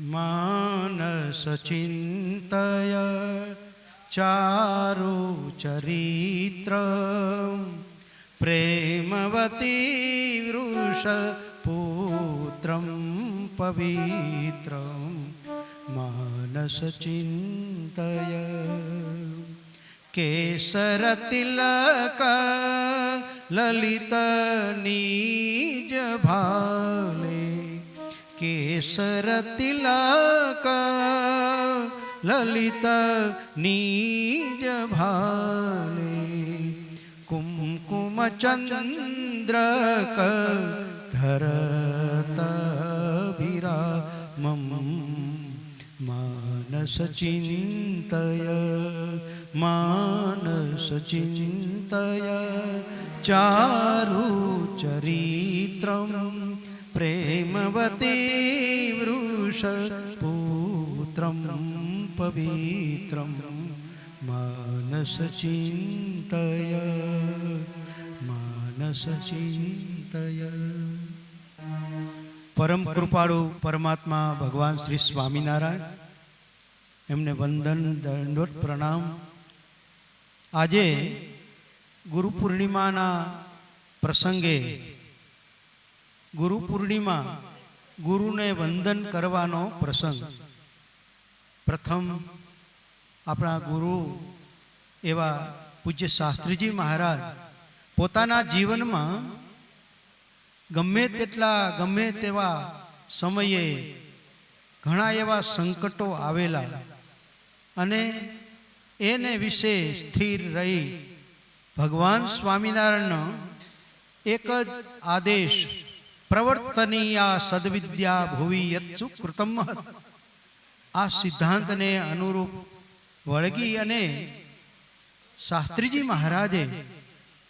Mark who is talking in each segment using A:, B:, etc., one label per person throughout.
A: मानसचिन्तय चारुचरित्र प्रेमवती वृषपुत्रं पवित्रं मानसचिन्तय। केसरतिलक ललितनीजभाले કેસર તિલક લલિત નીજ ભાલે કુમકુમ ચંદ્રક ધરત વિરામમ માનસ ચિંતય માનસ ચિંતય ચારુ ચરિત્રમ प्रेमवती वृषपुत्रं पवित्रं मानसचिन्तय માનસચિંતય પરમ કૃપાળુ પરમાત્મા ભગવાન શ્રી સ્વામિનારાયણ એમને વંદન દંડોત પ્રણામ આજે ગુરુ પૂર્ણિમાના પ્રસંગે ગુરુ પૂર્ણિમા ગુરુને વંદન કરવાનો પ્રસંગ. પ્રથમ આપણા ગુરુ એવા પૂજ્ય શાસ્ત્રીજી મહારાજ પોતાના જીવનમાં ગમે તેટલા, ગમે તેવા સમયે ઘણા એવા સંકટો આવેલા અને એને વિશે સ્થિર રહી ભગવાન સ્વામિનારાયણનો એક જ આદેશ પ્રવર્તનીયા સદવિદ્યા ભુવિ યત્સુ કૃતમ આ સિદ્ધાંતને અનુરૂપ વળગી અને શાસ્ત્રીજી મહારાજે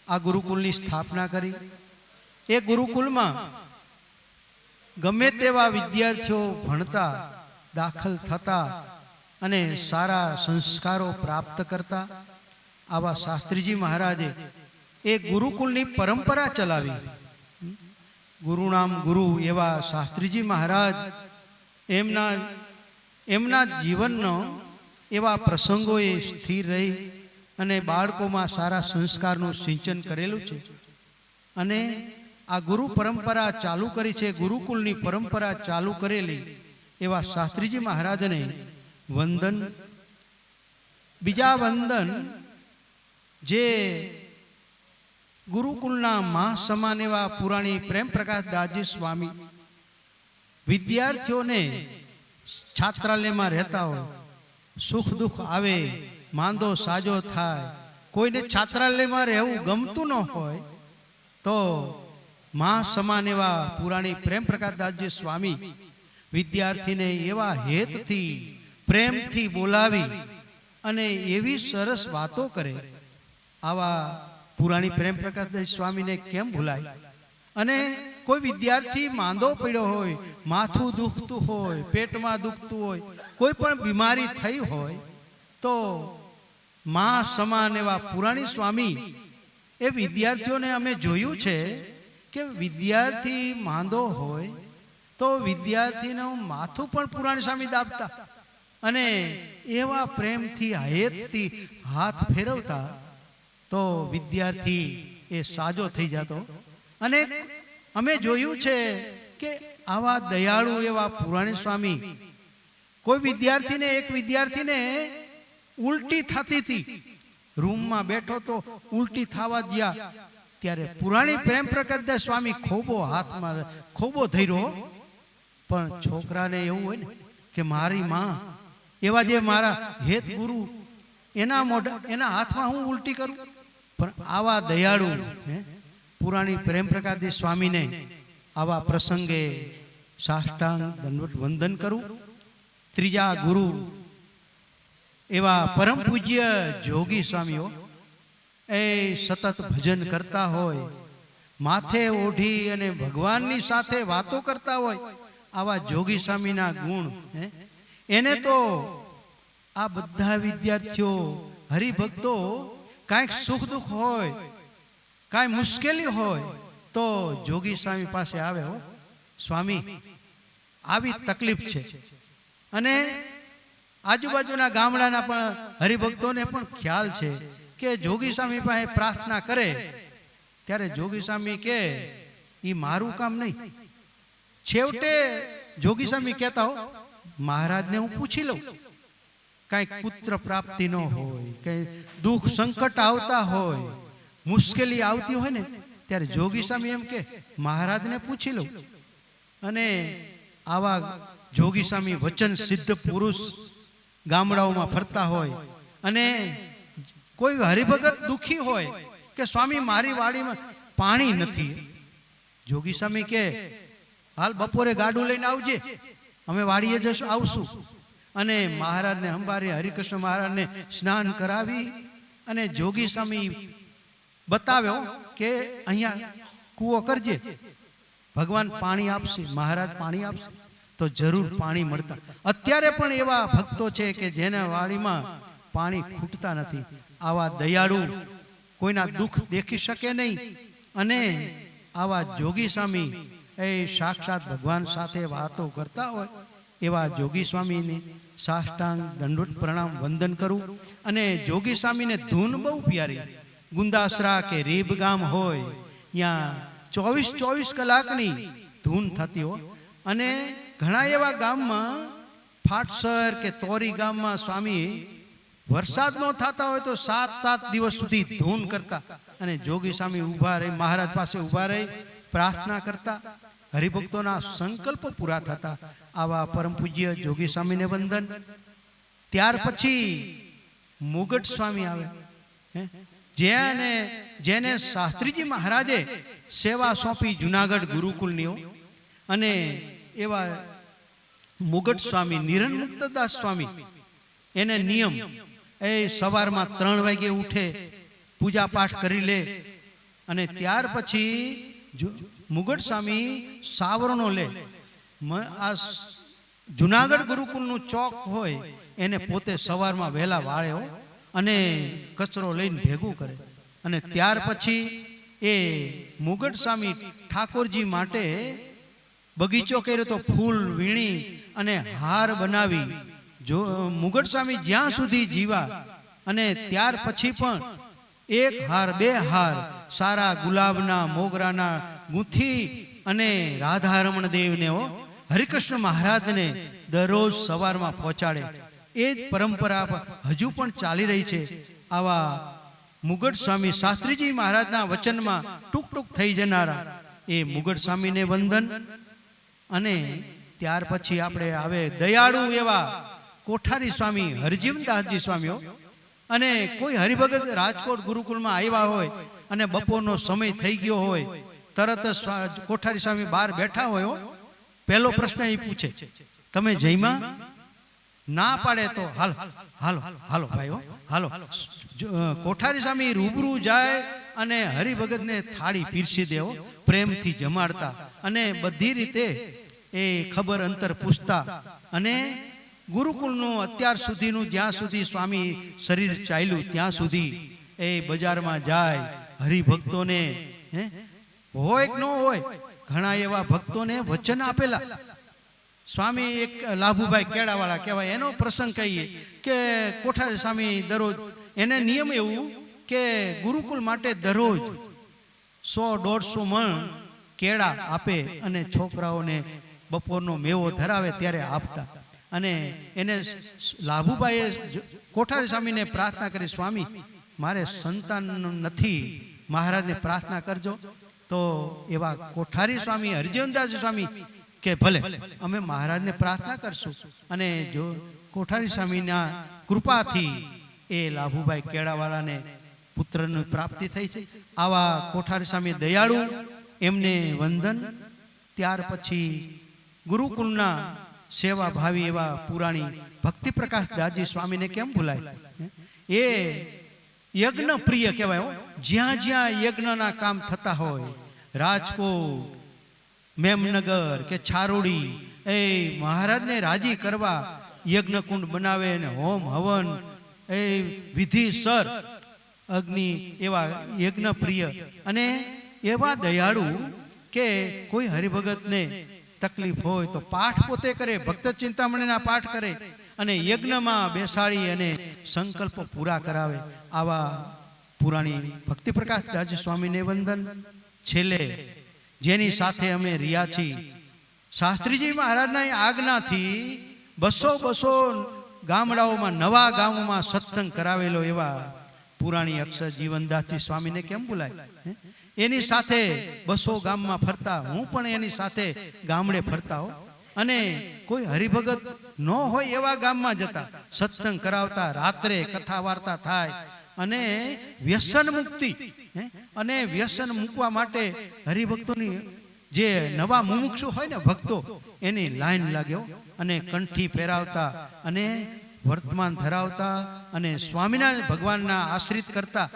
A: આ ગુરુકુલની સ્થાપના કરી. એ ગુરુકુલમાં ગમે તેવા વિદ્યાર્થીઓ ભણતા, દાખલ થતા અને સારા સંસ્કારો પ્રાપ્ત કરતા, આવા શાસ્ત્રીજી મહારાજે એ ગુરુકુલની પરંપરા ચલાવી. ગુરુનામ ગુરુ એવા શાસ્ત્રીજી મહારાજ, એમના એમના જીવનનો એવા પ્રસંગોએ સ્થિર રહી અને બાળકોમાં સારા સંસ્કારનું સિંચન કરેલું છે. અને આ ગુરુ પરંપરા ચાલુ કરી છે, ગુરુકુલની પરંપરા ચાલુ કરેલી એવા શાસ્ત્રીજી મહારાજને વંદન. બીજા વંદન જે ગુરુકુલના મા સમાન એવા પુરાણી પ્રેમ પ્રકાશ દાસજી સ્વામી વિદ્યાર્થીઓને છાત્રાલયમાં રહેતા હોય, સુખ દુઃખ આવે, માંદો સાજો થાય, કોઈને છાત્રાલયમાં રહેવું ગમતું ન હોય, તો મા સમાન એવા પુરાણી પ્રેમ પ્રકાશદાસજી સ્વામી વિદ્યાર્થીને એવા હેતથી, પ્રેમથી બોલાવી અને એવી સરસ વાતો કરે, આવા પુરાણી પ્રેમ પ્રકાશદાસ સ્વામીને કેમ ભૂલાય? અને કોઈ વિદ્યાર્થી માંદો પડ્યો હોય, માથું દુખતું હોય, પેટમાં દુખતું હોય, કોઈ પણ બીમારી થઈ હોય, તો મા સમાન એવા પુરાણી સ્વામી એ વિદ્યાર્થીઓને અમે જોયું છે કે વિદ્યાર્થી માંદો હોય, તો વિદ્યાર્થીનું માથું પણ પુરાણી સ્વામી દાબતા અને એવા પ્રેમથી હેતથી હાથ ફેરવતા તો વિદ્યાર્થી એ સાજો થઈ જતો. અને અમે જોયું છે કે આવા દયાળુ એવા પુરાણી સ્વામી, કોઈ વિદ્યાર્થીને, એક વિદ્યાર્થીને ઉલટી થતી હતી. રૂમમાં બેઠો તો ઉલટી થવા ગયા ત્યારે પુરાણી પ્રેમ પ્રકટ સ્વામી ખોબો હાથમાં ખોબો ધર્યો. પણ છોકરાને એવું હોય ને કે મારી માં, એવા જે મારા હેત ગુરુ એના મોઢા, એના હાથમાં હું ઉલટી કરું. પણ આવા દયાળુ પુરાણી પ્રેમ પ્રકાશજી સ્વામીને આવા પ્રસંગે સાષ્ટાંગ દંડવટ વંદન કરું. ત્રીજા ગુરુ એવા પરમ પૂજ્ય જોગી સ્વામીઓ, એ સતત ભજન કરતા હોય, માથે ઓઢી અને ભગવાનની સાથે વાતો કરતા હોય, આવા જોગી સ્વામીના ગુણ એને તો આ બધા વિદ્યાર્થીઓ હરિભક્તો કાંઈક સુખ દુઃખ હોય, કાંઈ મુશ્કેલી હોય, તો જોગી સ્વામી પાસે આવે હો. સ્વામી, આવી તકલીફ છે. અને આજુબાજુના ગામડાના પણ હરિભક્તોને પણ ખ્યાલ છે કે જોગી સ્વામી પાસે પ્રાર્થના કરે, ત્યારે જોગી સ્વામી કે એ મારું કામ નહીં. છેવટે જોગી સ્વામી કહેતા હો, મહારાજને હું પૂછી લઉં. કાંઈક પુત્ર પ્રાપ્તિ ન હોય, કંઈ દુઃખ સંકટ આવતા હોય, મુશ્કેલી આવતી હોય ને, ત્યારે જોગી સ્વામી એમ કે, મહારાજને પૂછી લઉં. અને આવા જોગી સ્વામી વચન સિદ્ધ પુરુષ ગામડાઓમાં ફરતા હોય અને કોઈ હરિભગત દુઃખી હોય કે, સ્વામી, મારી વાડીમાં પાણી નથી. જોગી સ્વામી કે, હાલ બપોરે ગાડું લઈને આવજે, અમે વાડીએ જશું, આવશું. અને મહારાજને અંબારી હરિકૃષ્ણ મહારાજને સ્નાન કરાવી અને જોગી સ્વામી બતાવ્યો કે અહીંયા કૂવો કરજે. ભગવાન પાણી આપશે, મહારાજ પાણી આપશે, તો જરૂર પાણી મળતા. અત્યારે પણ એવા ભક્તો છે કે જેના વાડીમાં પાણી ખૂટતા નથી. આવા દયાળુ કોઈના દુઃખ દેખી શકે નહીં અને આવા જોગી સ્વામી એ સાક્ષાત ભગવાન સાથે વાતો કરતા હોય એવા જોગી સ્વામીને સાષ્ટાંગ દંડુટ પ્રણામ વંદન કરું અને જોગી સ્વામીને ધૂન બહુ પ્યારી. ગુંદાસરા કે રીબ ગામ હોય ત્યાં ચોવીસ ચોવીસ કલાકની ધૂન થતી હોય અને ઘણા એવા ગામમાં, ફાટસર કે તોરી ગામમાં સ્વામી વરસાદ ન થતા હોય તો સાત સાત દિવસ સુધી ધૂન કરતા. અને જોગી સ્વામી ઊભા રહી, મહારાજ પાસે ઊભા રહી, પ્રાર્થના કરતા. હરિભક્તોના સંકલ્પ પૂરા થતા આવા પરમ પૂજ્ય જોગી સ્વામીને વંદન. ત્યાર પછી મુગટ સ્વામી આવે? જેને જેને શાસ્ત્રીજી મહારાજે સેવા સોંપી જુનાગઢ ગુરુકુલનીઓ અને એવા મુગટ સ્વામી નિરનમુક્તદાસ સ્વામી, એને નિયમ, એ સવારમાં ત્રણ વાગે ઉઠે પૂજા પાઠ કરી લે. અને ત્યાર પછી મુગટ સ્વામી સાવરણો લે. આ જુનાગઢ ગુરુકુલનું ચોક હોય, એને પોતે સવારમાં વહેલા વાળે હોય અને કચરો લઈને ભેગું કરે. અને ત્યાર પછી એ મુગટ સ્વામી ઠાકોરજી માટે બગીચો કર્યો તો ફૂલ વીણી અને હાર બનાવી. જો મુગટ સ્વામી જ્યાં સુધી જીવા અને ત્યાર પછી પણ એક હાર, બે હાર, સારા ગુલાબના મોગરાના ગુંથી અને રાધારમણ દેવને હરિકૃષ્ણ મહારાજને દરરોજ સવારમાં પહોંચાડે. એ જ પરંપરા હજુ પણ ચાલી રહી છે. આવા મુગટ સ્વામી શાસ્ત્રીજી મહારાજના વચનમાં ટૂંક ટૂંક થઈ જનારા. એ મુગટ સ્વામીને વંદન અને ત્યાર પછી આપણે આવે દયાળુ એવા કોઠારી સ્વામી, હરજીવનદાસજી સ્વામીઓ અને કોઈ હરિભગત રાજકોટ ગુરુકુલમાં આવ્યા હોય અને બપોરનો સમય થઈ ગયો હોય, તરત કોઠારી સ્વામી બહાર બેઠા હોય પહેલો પ્રશ્ન એ પૂછે, તમે જઈમાં ના પાડે તો. હાલ, હાલો હાલો ભાઈ હાલો. કોઠારી સ્વામી રૂબરૂ જાય અને હરિભગતને થાળી પીરસી દેવો પ્રેમથી જમાડતા. અને બધી રીતે એ ખબર અંતર પૂછતા અને ગુરુકુળનું અત્યાર સુધીનું જ્યાં સુધી સ્વામી શરીર ચાલ્યું, ત્યાં સુધી એ બજારમાં જાય હરિભક્તોને, હે? હોય ન હોય, ઘણા એવા ભક્તોને વચન આપેલા. સ્વામી એક લાભુભાઈ કેળાવાળા કહેવાય, એનો પ્રસંગ કહીએ કે કોઠારી સ્વામી દરરોજ, એને નિયમ એવું કે ગુરુકુલ માટે દરરોજ સો દોઢસો મણ કેળા આપે અને છોકરાઓને બપોરનો મેવો ધરાવે ત્યારે આપતા. અને એને લાભુભાઈએ કોઠારી સ્વામીને પ્રાર્થના કરી, સ્વામી, મારે સંતાન નથી, મહારાજને પ્રાર્થના કરજો. તો એવા કોઠારી સ્વામી, હરિજીવનદાસ સ્વામી કે, ભલે, અમે મહારાજને પ્રાર્થના કરશું. અને જો કોઠારી સ્વામીના કૃપાથી એ લાભુભાઈ કેળાવાળાને પુત્રની પ્રાપ્તિ થઈ છે. આવા કોઠારી સ્વામી દયાળુ, એમને વંદન. ત્યાર પછી ગુરુકુળના સેવા ભાવી એવા પુરાણી ભક્તિ પ્રકાશ દાજી સ્વામીને કેમ ભૂલાય? એ યજ્ઞ પ્રિય કહેવાય જ્યાં જ્યાં યજ્ઞના કામ થતા હોય, રાજકોટ, મેમનગર કે છારોડી, એ મહારાજને રાજી કરવા યજ્ઞકુંડ બનાવે ને હોમ હવન, એ વિધિસર અગ્નિ એવા યજ્ઞ પ્રિય અને એવા દયાળુ કે કોઈ હરિભગતને તકલીફ હોય તો પાઠ પોતે કરે, ભક્ત ચિંતામણીના પાઠ કરે અને યજ્ઞમાં બેસાડી અને સંકલ્પ પૂરા કરાવે. આવા પુરાણી ભક્તિ પ્રકાશ દાસ સ્વામીને વંદન. છેલ્લે જેની સાથે અમે રહ્યા છીએ. શાસ્ત્રીજી મહારાજના આજ્ઞાથી બસો બસો ગામડાઓમાં નવા ગામોમાં સત્સંગ કરાવેલો એવા પુરાણી અક્ષર જીવનદાસજી સ્વામીને કેમ બોલાય? એની સાથે બસો ગામમાં ફરતા હું પણ એની સાથે ગામડે ફરતા હો. અને કોઈ હરિભગત ન હોય એવા ગામમાં જતા. સત્સંગ કરાવતા રાત્રે કથા વાર્તા થાય અને વ્યસન મુક્તિ અને વ્યસન મૂકવા માટે હરિભક્તોની જે નવા મુમુક્ષુ હોય ને ભક્તો એની લાઈન લાગ્યો અને કંઠી ફેરાવતા અને વર્તમાન ધરાવતા અને સ્વામિનારાયણ ભગવાનના આશ્રિત કરતા.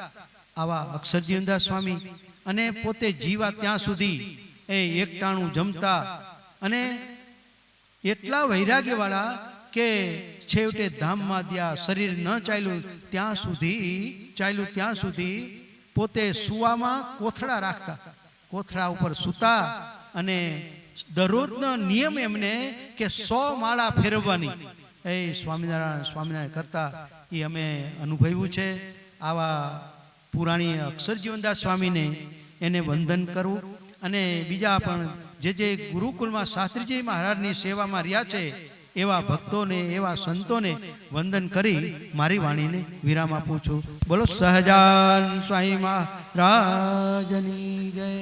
A: આવા અક્ષરજીવનદાસ સ્વામી અને પોતે જીવા ત્યાં સુધી એ એકટાણું જમતા અને એટલા વૈરાગ્યવાળા કે છેવટે ધામમાં ત્યાં શરીર ન ચાલ્યું, ત્યાં સુધી, ચાલ્યું ત્યાં સુધી પોતે સુવામાં કોથળા રાખતા. કોથળા ઉપર સૂતા અને દરરોજનો નિયમ એમને કે સો માળા ફેરવવાની. એ સ્વામિનારાયણ સ્વામિનારાયણ કરતા, એ અમે અનુભવ્યું છે. આવા પુરાણી અક્ષર જીવનદાસ સ્વામીને એને વંદન કરવું અને બીજા પણ જે જે ગુરુકુલમાં શાસ્ત્રીજી મહારાજની સેવામાં રહ્યા છે, એવા ભક્તોને, એવા સંતોને વંદન કરી મારી વાણીને વિરામ આપું છું. બોલો, સહજાન સ્વામી મહારાજની જય.